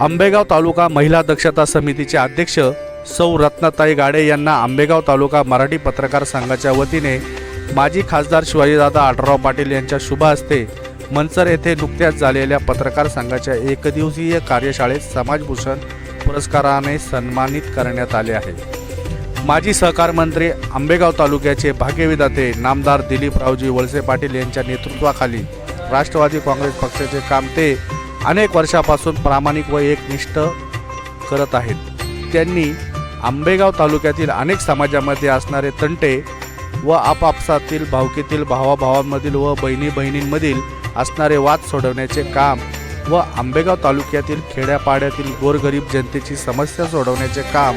आंबेगाव तालुका महिला दक्षता समितीचे अध्यक्ष सौ रत्नाताई गाडे यांना आंबेगाव तालुका मराठी पत्रकार संघाच्या वतीने माजी खासदार शिवाजीदादा आढराव पाटील यांच्या शुभ हस्ते मंचर येथे नुकत्याच झालेल्या पत्रकार संघाच्या एकदिवसीय कार्यशाळेत समाजभूषण पुरस्काराने सन्मानित करण्यात आले आहे. माजी सहकार मंत्री आंबेगाव तालुक्याचे भाग्यविदाते नामदार दिलीपरावजी वळसे पाटील यांच्या नेतृत्वाखाली राष्ट्रवादी काँग्रेस पक्षाचे काम ते अनेक वर्षापासून प्रामाणिक व एकनिष्ठ करत आहेत. त्यांनी आंबेगाव तालुक्यातील अनेक समाजामध्ये असणारे तंटे व आपापसातील भावकीतील भावाभावांमधील व बहिणी बहिणींमधील असणारे वाद सोडवण्याचे काम व आंबेगाव तालुक्यातील खेड्यापाड्यातील गोरगरीब जनतेची समस्या सोडवण्याचे काम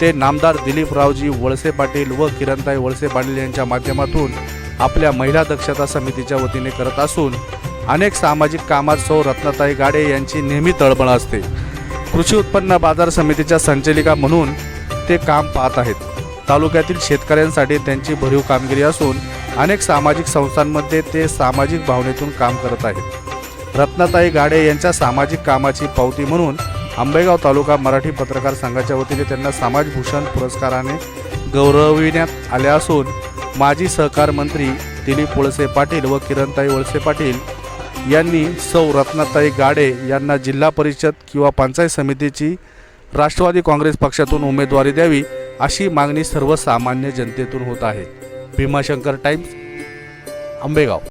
ते नामदार दिलीपरावजी वळसे पाटील व किरणताई वळसे पाटील यांच्या माध्यमातून आपल्या महिला दक्षता समितीच्या वतीने करत असून अनेक सामाजिक कामात सौ रत्नाताई गाडे यांची नेहमी तळमळ असते. कृषी उत्पन्न बाजार समितीच्या संचालिका म्हणून ते काम पाहत आहेत. तालुक्यातील शेतकऱ्यांसाठी त्यांची भरीव कामगिरी असून अनेक सामाजिक संस्थांमध्ये ते सामाजिक भावनेतून काम करत आहेत. रत्नाताई गाडे यांच्या सामाजिक कामाची पावती म्हणून आंबेगाव तालुका मराठी पत्रकार संघाच्या वतीने त्यांना समाजभूषण पुरस्काराने गौरविण्यात आले असून माजी सहकार मंत्री दिलीप वळसे पाटील व किरणताई वळसे पाटील यांनी सौ रत्नाताई गाडे यांना जिल्हा परिषद किंवा पंचायत समितीची राष्ट्रवादी काँग्रेस पक्षातून उमेदवारी द्यावी अशी मागणी सर्वसामान्य जनतेतून होत आहे. भीमाशंकर टाइम्स आंबेगाव.